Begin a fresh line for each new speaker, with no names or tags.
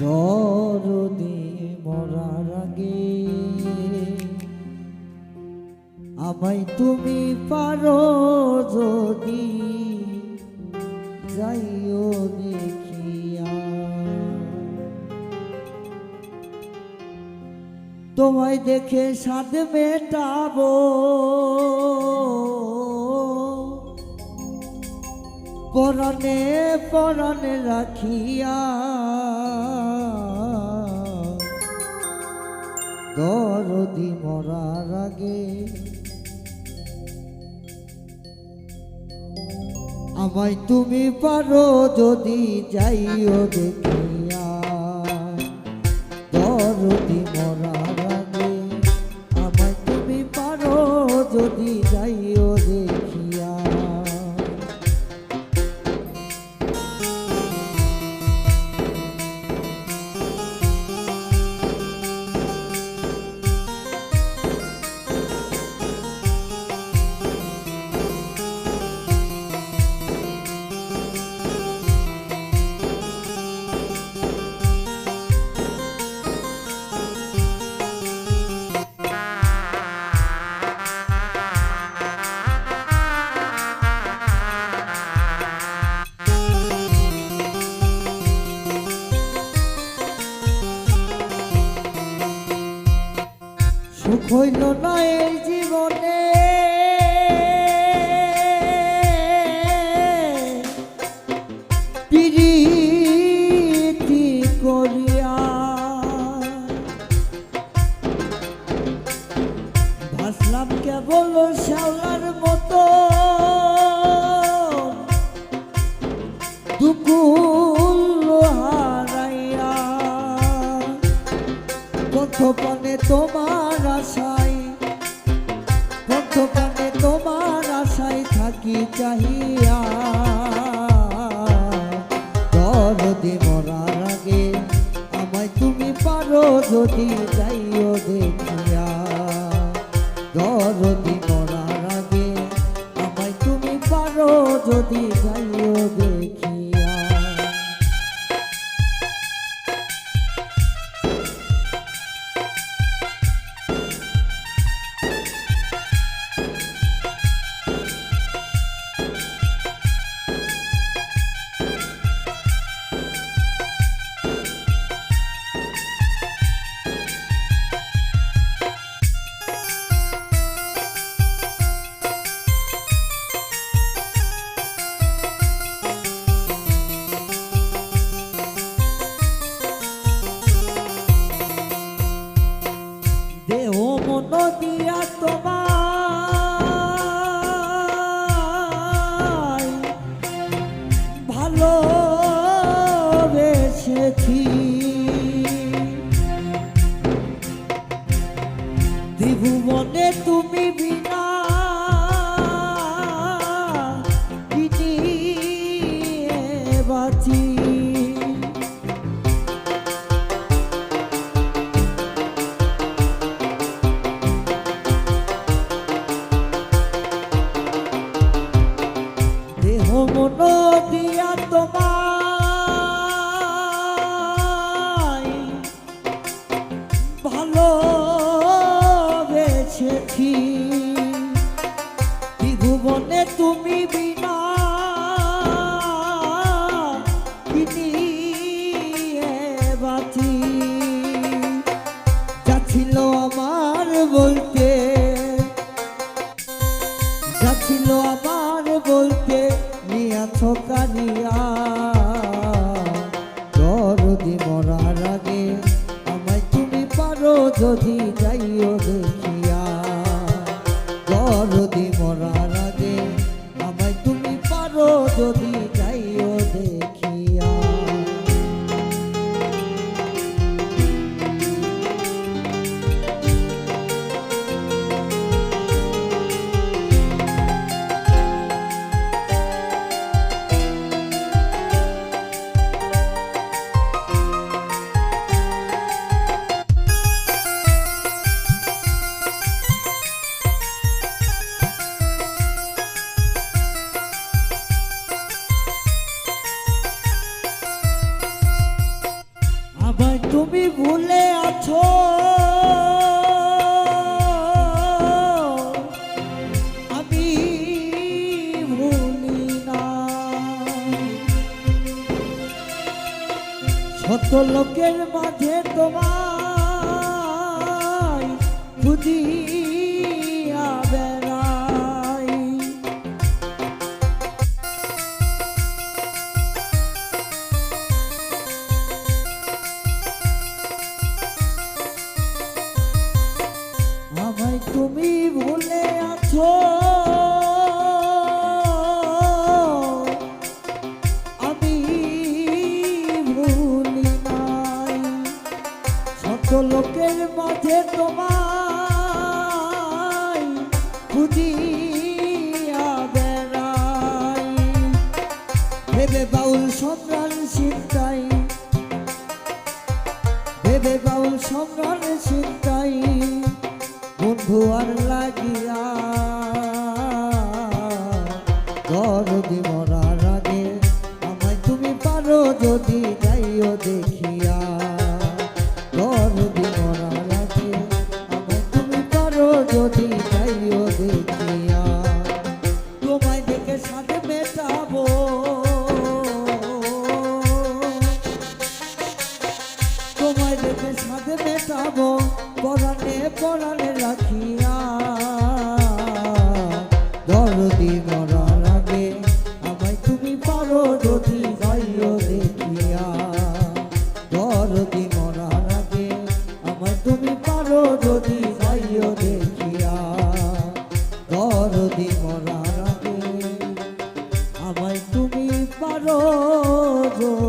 দরদি মরার আগে আমায় তুমি পারো যদি যাইও দেখিয়া। তোমায় দেখে সাদ মেটাবো। পরনে পরনে রাখিয়া দরদি মরার আগে আমায় তুমি পারো যদি যাইও দেখিয়া। দরদি মরার আগে আমায় তুমি পারো যদি যাইও দেখিয়া। সুখ হইল না এই কণ্ঠপানে তোমার আশাই কণ্ঠপানে তোমার আশাই থাকি চাহিয়া। দরদি মরার আগে, আমায় তুমি পারো যদি যাইও দেখিয়া। দরদি মরার আগে, আমায় তুমি পারো যদি যাইও দেখিয়া। ত্রিভুবনে তুমি বিনা পাখি ভুলে আছো? আমি ভুলি না। শত লোকের মাঝে তোমায় খুঁজিয়া তুমি ভুলে আছো। আমি ভুলি নাই। শত লোকের মাঝে তোমায় বেড়াই। ভেবে বাউল সম্রাট সিদ্ধাই ভেবে বাউল সম্রাট সিদ্ধাই আর লাগিয়া দরদি মরার আগে আমায় তুমি পারো যদি যাইও দেখিয়া। দরদি মরার আগে আমায় তুমি পারো যদি যাইও দেখিয়া। তোমায় দেখে সাথে মেটাবো। তোমায় দেখে সাথে মেটাবো। পরাণে পরাণে রাখিয়া পারো